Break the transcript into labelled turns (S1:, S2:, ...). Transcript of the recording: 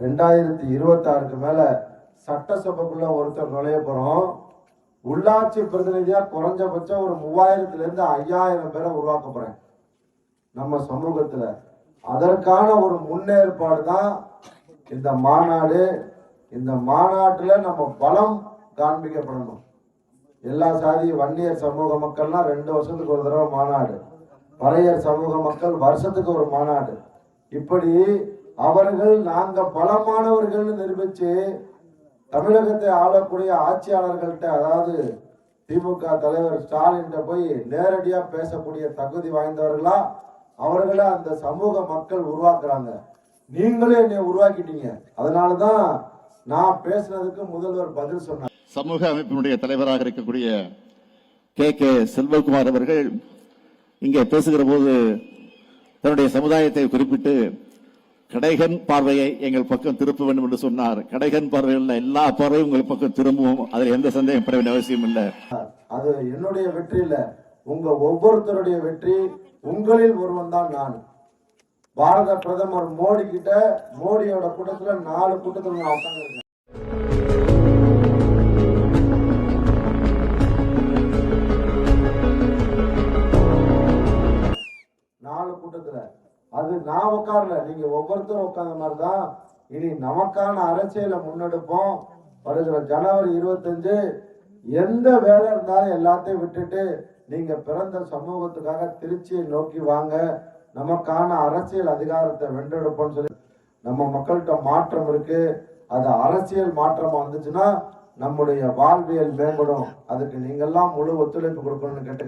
S1: ரெண்டாயிரத்தி இருபத்தாறுக்கு மேல சட்டசபைக்குள்ள ஒருத்தர் நுழைய போறோம். உள்ளாட்சி பிரதிநிதியா குறைஞ்சபட்சம் ஒரு மூவாயிரத்துல இருந்து ஐயாயிரம் பேரை உருவாக்க போறேன். நம்ம சமூகத்துல. அதற்கான ஒரு முன்னேற்பாடு தான் இந்த மாநாடு. இந்த மாநாட்டுல நம்ம பலம் காண்பிக்கப்படணும். எல்லா சாதி வன்னியர் சமூக மக்கள்லாம் ரெண்டு வருஷத்துக்கு ஒரு தடவை மாநாடு. பறையர் சமூக மக்கள் வருஷத்துக்கு ஒரு மாநாடு. இப்படி அவர்கள் நாங்க பலமானவர்கள் நிரூபிச்சு தமிழகத்தை ஆளக்கூடிய ஆட்சியாளர்கள்ட்ட அதாவது திமுக தலைவர் ஸ்டாலின் போய் நேரடியா பேசக்கூடிய தகுதி வாய்ந்தவர்களா அவர்களை அந்த சமூக மக்கள் உருவாக்குறாங்க. நீங்களே என்னை உருவாக்கிட்டீங்க. அதனாலதான் நான் பேசுனதுக்கு முதல்வர் பதில் சொன்னார்.
S2: சமூக அமைப்பினுடைய தலைவராக இருக்கக்கூடிய கே. கே. செல்வகுமார் அவர்கள் இங்கே பேசுகிற போது தன்னுடைய சமுதாயத்தை குறிப்பிட்டு கடைகன் பார்வையை எங்கள் பக்கம் திருப்ப வேண்டும் என்று சொன்னார். கடைகன் பார்வையில் எல்லா பார்வையும் உங்கள் பக்கம் திரும்புவோம். அதில் எந்த சந்தேகம் பட வேண்டிய அவசியம் இல்லை.
S1: அது என்னுடைய வெற்றி இல்ல. உங்க ஒவ்வொருத்தருடைய வெற்றி உங்களில் ஒருவன் தான் நான். பாரத பிரதமர் மோடி கிட்ட மோடியோட கூட்டத்துல நாலு கூட்டத்தில் நான் உட்காந்துருக்கேன் நாலு கூட்டத்துல. அது நான் உட்காரல நீங்க ஒவ்வொருத்தரும் உட்கார்ந்த மாதிரி தான் இனி நமக்கான அரசியலை முன்னெடுப்போம். வருகிற ஜனவரி இருபத்தஞ்சு எந்த வேலை இருந்தாலும் எல்லாத்தையும் விட்டுட்டு நீங்க பிறந்த சமூகத்துக்காக திருச்சியை நோக்கி வாங்க. நமக்கான அரசியல் அதிகாரத்தை வென்றெடுப்போம்னு சொல்லி நம்ம மக்கள்கிட்ட மாற்றம் இருக்கு. அது அரசியல் மாற்றமா வந்துச்சுன்னா நம்முடைய வாழ்வியல் மேம்படும். அதுக்கு நீங்கெல்லாம் முழு ஒத்துழைப்பு கொடுக்கணும்னு கேட்டு